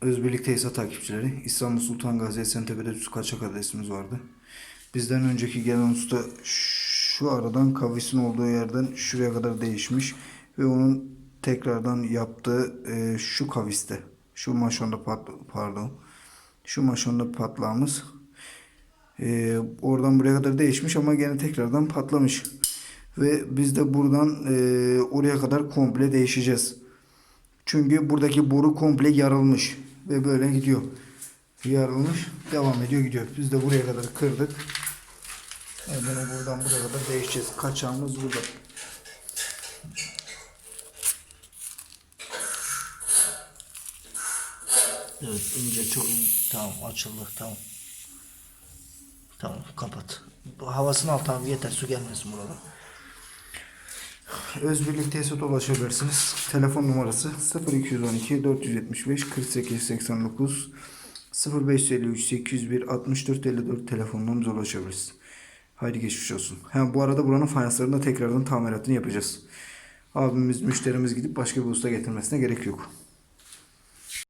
Özbirlik Tesisat takipçileri. İstanbul Sultan Gazi Esentepe'de su kaçak adresimiz vardı. Bizden önceki gelen usta şu aradan kavisin olduğu yerden şuraya kadar değişmiş. Ve onun tekrardan yaptığı e, şu kaviste. Şu maşonda pat, pardon. Şu maşonda patlağımız. E, oradan buraya kadar değişmiş ama gene tekrardan patlamış. Ve biz de buradan e, oraya kadar komple değişeceğiz. Çünkü buradaki boru komple yarılmış ve böyle gidiyor. Yarılmış, devam ediyor gidiyor. Biz de buraya kadar kırdık. Hemen buradan buraya kadar değişeceğiz. Kaçağımız burada. Evet ince çok. Tamam açıldı tamam. Tamam kapat. Havasını al tamam yeter su gelmesin burada. Özbirlik tesisata ulaşabilirsiniz. Telefon numarası 0212 475 48 89 0553 801 64 54 telefonlarımıza ulaşabilirsiniz. Haydi geçmiş olsun. Ha, bu arada buranın fayanslarını da tekrardan tamiratını yapacağız. Abimiz, müşterimiz gidip başka bir usta getirmesine gerek yok.